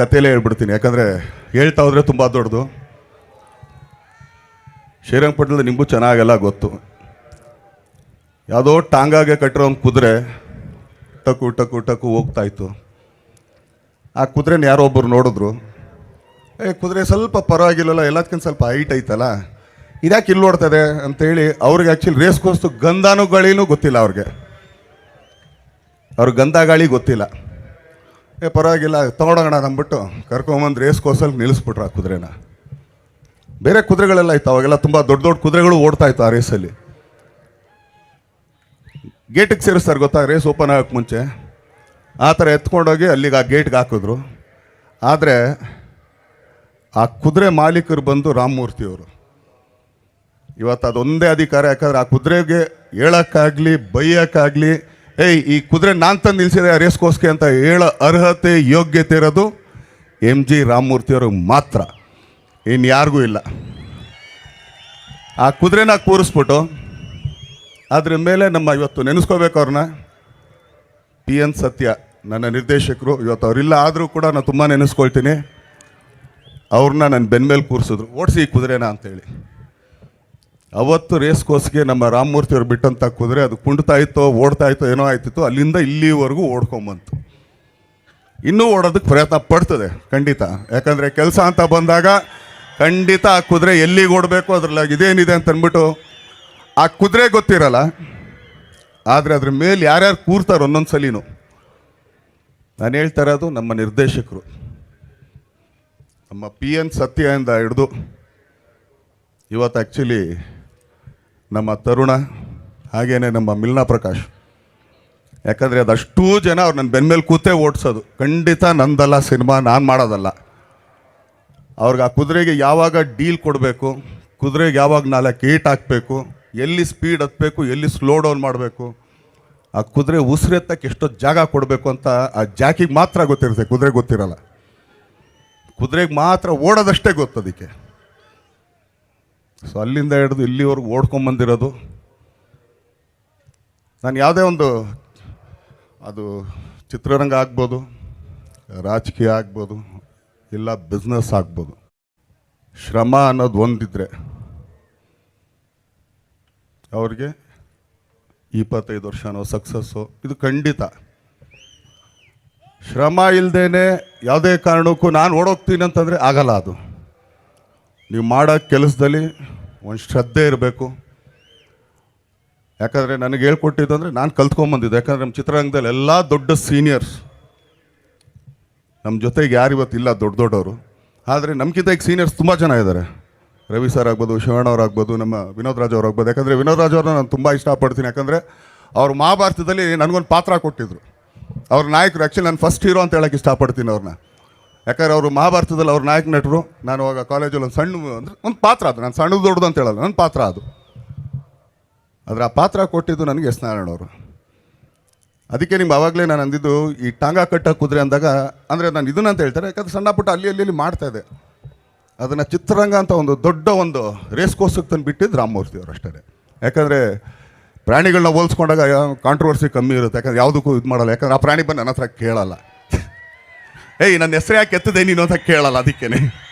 ಕಥೆಯಲ್ಲೇ ಹೇಳ್ಬಿಡ್ತೀನಿ. ಯಾಕಂದರೆ ಹೇಳ್ತಾ ಹೋದರೆ ತುಂಬ ದೊಡ್ಡದು. ಶ್ರೀರಂಗಪಟ್ಟಣದ ನಿಮಗೂ ಚೆನ್ನಾಗೆಲ್ಲ ಗೊತ್ತು. ಯಾವುದೋ ಟಾಂಗಾಗೆ ಕಟ್ಟಿರೋ ಒಂದು ಕುದುರೆ ಟಕು ಟಕು ಟಕು ಹೋಗ್ತಾ ಇತ್ತು. ಆ ಕುದುರೆನ ಯಾರೋ ಒಬ್ಬರು ನೋಡಿದ್ರು. ಏ, ಕುದುರೆ ಸ್ವಲ್ಪ ಪರವಾಗಿಲ್ಲಲ್ಲ ಎಲ್ಲದಕ್ಕಿಂತ ಸ್ವಲ್ಪ ಹೈಟ್ ಐತಲ್ಲ, ಇದ್ಯಾಕೆ ಇಲ್ಲಿ ಓಡ್ತದೆ ಅಂತೇಳಿ ಅವ್ರಿಗೆ ಆ್ಯಕ್ಚುಲಿ ರೇಸ್ ಕೋರ್ಸ್ತು ಗಂಧಾನು ಗಾಳಿನೂ ಗೊತ್ತಿಲ್ಲ ಅವ್ರಿಗೆ. ಅವ್ರಿಗೆ ಗಂಧ ಗಾಳಿ ಗೊತ್ತಿಲ್ಲ. ಏ, ಪರವಾಗಿಲ್ಲ, ತೊಗೊಂಡೋಗೋಣ ಅಂದ್ಬಿಟ್ಟು ಕರ್ಕೊಂಬಂದು ರೇಸ್ ಕೋರ್ಸಲ್ಲಿ ನಿಲ್ಲಿಸ್ಬಿಟ್ರು ಆ ಕುದುರೆನ. ಬೇರೆ ಕುದುರೆಗಳೆಲ್ಲ ಇತ್ತು, ಅವಾಗೆಲ್ಲ ತುಂಬ ದೊಡ್ಡ ದೊಡ್ಡ ಕುದುರೆಗಳು ಓಡ್ತಾ ಇತ್ತು ಆ ರೇಸಲ್ಲಿ ಗೇಟಿಗೆ ಸೇರಿಸ್ತಾರೆ ಗೊತ್ತಾ ರೇಸ್ ಓಪನ್ ಆಗೋಕ್ಕೆ ಮುಂಚೆ? ಆ ಥರ ಎತ್ಕೊಂಡೋಗಿ ಅಲ್ಲಿಗೆ ಆ ಗೇಟ್ಗೆ ಹಾಕಿದ್ರು. ಆದರೆ ಆ ಕುದುರೆ ಮಾಲೀಕರು ಬಂದು ರಾಮಮೂರ್ತಿಯವರು ಇವತ್ತು ಅದೊಂದೇ ಅಧಿಕಾರ, ಯಾಕಂದ್ರೆ ಆ ಕುದುರೆಗೆ ಹೇಳೋಕ್ಕಾಗಲಿ, ಬೈಯೋಕ್ಕಾಗಲಿ ಏಯ್, ಈ ಕುದುರೆ ನಾನು ತಂದು ನಿಲ್ಸಿದೆ ರೇಸ್ಗೋಸ್ಗೆ ಅಂತ ಹೇಳೋ ಅರ್ಹತೆ, ಯೋಗ್ಯತೆ ಇರೋದು ಎಂ ಜಿ ರಾಮಮೂರ್ತಿಯವ್ರಿಗೆ ಮಾತ್ರ. ಇನ್ನು ಯಾರಿಗೂ ಇಲ್ಲ. ಆ ಕುದುರೆನ ಕೂರಿಸ್ಬಿಟ್ಟು ಅದ್ರ ಮೇಲೆ ನಮ್ಮ ಇವತ್ತು ನೆನೆಸ್ಕೋಬೇಕು ಅವ್ರನ್ನ. ಪಿ ಎನ್ ಸತ್ಯ, ನನ್ನ ನಿರ್ದೇಶಕರು, ಇವತ್ತು ಅವರಿಲ್ಲ ಆದರೂ ಕೂಡ ನಾನು ತುಂಬ ನೆನೆಸ್ಕೊಳ್ತೀನಿ. ಅವ್ರನ್ನ ನನ್ನ ಬೆನ್ಮೇಲೆ ಕೂರಿಸಿದ್ರು. ಓಡಿಸಿ ಈ ಕುದುರೆನ ಅಂತೇಳಿ. ಅವತ್ತು ರೇಸ್ ಕೋಸ್ಗೆ ನಮ್ಮ ರಾಮಮೂರ್ತಿ ಅವ್ರು ಬಿಟ್ಟಂತ ಕುದುರೆ, ಅದು ಕುಂಡ್ತಾ ಇತ್ತೋ, ಓಡ್ತಾ ಇತ್ತೋ, ಏನೋ ಆಯ್ತಿತ್ತು, ಅಲ್ಲಿಂದ ಇಲ್ಲಿವರೆಗೂ ಓಡ್ಕೊಂಬಂತು ಇನ್ನೂ ಓಡೋದಕ್ಕೆ ಪ್ರಯತ್ನ ಪಡ್ತದೆ, ಖಂಡಿತ. ಯಾಕಂದರೆ ಕೆಲಸ ಅಂತ ಬಂದಾಗ ಖಂಡಿತ ಆ ಕುದುರೆ ಎಲ್ಲಿಗೆ ಓಡಬೇಕು ಅದ್ರಲ್ಲಿ ಇದೇನಿದೆ ಅಂತ ಅಂದ್ಬಿಟ್ಟು, ಆ ಕುದುರೆ ಗೊತ್ತಿರಲ್ಲ, ಆದರೆ ಅದ್ರ ಮೇಲೆ ಯಾರ್ಯಾರು ಕೂರ್ತಾರೆ ಒಂದೊಂದು ಸಲಿನೂ. ನಾನು ಹೇಳ್ತಾ ಇರೋದು ನಮ್ಮ ನಿರ್ದೇಶಕರು. ನಮ್ಮ ಪಿ ಎನ್ ಸತ್ಯದಿಂದ ಹಿಡಿದು, ಇವತ್ತು ಆ್ಯಕ್ಚುಲಿ ನಮ್ಮ ತರುಣ, ಹಾಗೇನೆ ನಮ್ಮ ಮಿಲ್ನಾ ಪ್ರಕಾಶ್. ಯಾಕಂದರೆ ಅದಷ್ಟೂ ಜನ ಅವ್ರು ನನ್ನ ಬೆನ್ಮೇಲೆ ಕೂತೇ ಓಡಿಸೋದು. ಖಂಡಿತ ನಂದಲ್ಲ ಸಿನಿಮಾ, ನಾನು ಮಾಡೋದಲ್ಲ. ಅವ್ರಿಗೆ ಆ ಕುದುರೆಗೆ ಯಾವಾಗ ಡೀಲ್ ಕೊಡಬೇಕು, ಕುದುರೆಗೆ ಯಾವಾಗ ನಾಲ್ಕು ಏಟ್ ಹಾಕಬೇಕು, ಎಲ್ಲಿ ಸ್ಪೀಡ್ ಹತ್ತಬೇಕು ಎಲ್ಲಿ ಸ್ಲೋ ಡೌನ್ ಮಾಡಬೇಕು, ಆ ಕುದುರೆ ಉಸಿರೆತ್ತಕ್ಕೆ ಎಷ್ಟೊತ್ತು ಜಾಗ ಕೊಡಬೇಕು ಅಂತ ಆ ಜಾಕಿಗೆ ಮಾತ್ರ ಗೊತ್ತಿರುತ್ತೆ, ಕುದುರೆ ಗೊತ್ತಿರಲ್ಲ. ಕುದುರೆಗೆ ಮಾತ್ರ ಓಡೋದಷ್ಟೇ ಗೊತ್ತು ಅದಕ್ಕೆ. ಸೊ ಅಲ್ಲಿಂದ ಹಿಡಿದು ಇಲ್ಲಿವರೆಗೂ ಓಡ್ಕೊಂಬಂದಿರೋದು. ನಾನು ಯಾವುದೇ ಒಂದು ಅದು ಚಿತ್ರರಂಗ ಆಗ್ಬೋದು, ರಾಜಕೀಯ ಆಗ್ಬೋದು, ಇಲ್ಲ ಬಿಸ್ನೆಸ್ ಆಗ್ಬೋದು. ಶ್ರಮ ಅನ್ನೋದು ಒಂದಿದ್ರೆ ಅವ್ರಿಗೆ ಇಪ್ಪತ್ತೈದು ವರ್ಷನೋ ಸಕ್ಸಸ್ಸು ಇದು ಖಂಡಿತ. ಶ್ರಮ ಇಲ್ಲದೇನೆ ಯಾವುದೇ ಕಾರಣಕ್ಕೂ ನಾನು ಓಡೋಗ್ತೀನಿ ಅಂತಂದರೆ ಆಗಲ್ಲ ಅದು. ನೀವು ಮಾಡೋ ಕೆಲಸದಲ್ಲಿ ಒಂದು ಶ್ರದ್ಧೆ ಇರಬೇಕು. ಯಾಕಂದರೆ ನನಗೆ ಹೇಳ್ಕೊಟ್ಟಿದ್ದು ಅಂದರೆ ನಾನು ಕಲ್ತ್ಕೊಂಬಂದಿದ್ದೆ. ಯಾಕಂದರೆ ನಮ್ಮ ಚಿತ್ರರಂಗದಲ್ಲಿ ಎಲ್ಲ ದೊಡ್ಡ ಸೀನಿಯರ್ಸ್ ನಮ್ಮ ಜೊತೆಗೆ ಯಾರು ಇವತ್ತಿಲ್ಲ ದೊಡ್ಡ ದೊಡ್ಡವರು. ಆದರೆ ನಮಗಿಂತ ಈಗ ಸೀನಿಯರ್ಸ್ ತುಂಬ ಜನ ಇದ್ದಾರೆ ರವಿ ಸರ್ ಆಗ್ಬೋದು, ಶಿವಣ್ಣ ಅವ್ರು ಆಗ್ಬೋದು, ನಮ್ಮ ವಿನೋದ್ ರಾಜ್ ಅವ್ರು ಆಗ್ಬೋದು. ಯಾಕಂದರೆ ವಿನೋದ್ ರಾಜ್ ಅವ್ರನ್ನ ನಾನು ತುಂಬ ಇಷ್ಟಪಡ್ತೀನಿ. ಯಾಕಂದರೆ ಅವ್ರು ಮಹಾಭಾರತದಲ್ಲಿ ನನಗೊಂದು ಪಾತ್ರ ಕೊಟ್ಟಿದ್ರು. ಅವ್ರ ನಾಯಕರು ಆ್ಯಕ್ಚುಲಿ ನಾನು ಫಸ್ಟ್ ಹೀರೋ ಅಂತ ಹೇಳೋಕ್ಕೆ ಇಷ್ಟಪಡ್ತೀನಿ ಅವ್ರನ್ನ ಯಾಕಂದ್ರೆ ಅವರು ಮಹಾಭಾರತದಲ್ಲಿ ಅವ್ರ ನಾಯಕ ನಟರು. ನಾನು ಅವಾಗ ಕಾಲೇಜಲ್ಲಿ ಒಂದು ಸಣ್ಣ ಅಂದರೆ ಒಂದು ಪಾತ್ರ ಅದು. ನಾನು ಸಣ್ಣದು ದೊಡ್ಡದು ಅಂತ ಹೇಳಲ್ಲ ನನ್ನ ಪಾತ್ರ ಅದು. ಆದರೆ ಆ ಪಾತ್ರ ಕೊಟ್ಟಿದ್ದು ನನಗೆ ಎಸ್ ನಾರಾಯಣ ಅವರು. ಅದಕ್ಕೆ ನಿಮ್ಗೆ ಆವಾಗಲೇ ನಾನು ಅಂದಿದ್ದು, ಈ ಟಾಂಗ ಕಟ್ಟ ಕುದುರೆ ಅಂದಾಗ, ಅಂದರೆ ನಾನು ಇದನ್ನ ಅಂತ ಹೇಳ್ತಾರೆ, ಯಾಕಂದ್ರೆ ಸಣ್ಣ ಪುಟ್ಟ ಅಲ್ಲಿ ಅಲ್ಲಿ ಮಾಡ್ತಾ ಇದೆ. ಅದನ್ನು ಚಿತ್ರರಂಗ ಅಂತ ಒಂದು ದೊಡ್ಡ ಒಂದು ರೇಸ್ ಕೋರ್ಸಿಗೆ ತಂದು ಬಿಟ್ಟಿದ್ದು ರಾಮಮೂರ್ತಿ ಅವರು ಅಷ್ಟೇ. ಯಾಕಂದರೆ ಪ್ರಾಣಿಗಳನ್ನ ಹೋಲಿಸ್ಕೊಂಡಾಗ ಕಾಂಟ್ರವರ್ಸಿ ಕಮ್ಮಿ ಇರುತ್ತೆ. ಯಾಕಂದ್ರೆ ಯಾವುದಕ್ಕೂ ಇದು ಮಾಡಲ್ಲ. ಯಾಕಂದ್ರೆ ಆ ಪ್ರಾಣಿ ಬಂದು ನನ್ನ ಹತ್ರ ಕೇಳಲ್ಲ. ಏಯ್ ನನ್ನ ಹೆಸರು ಯಾಕೆ ಎತ್ತದೆ ನೀನು ಅಂತ ಕೇಳಲ್ಲ ಅದಕ್ಕೇನೆ.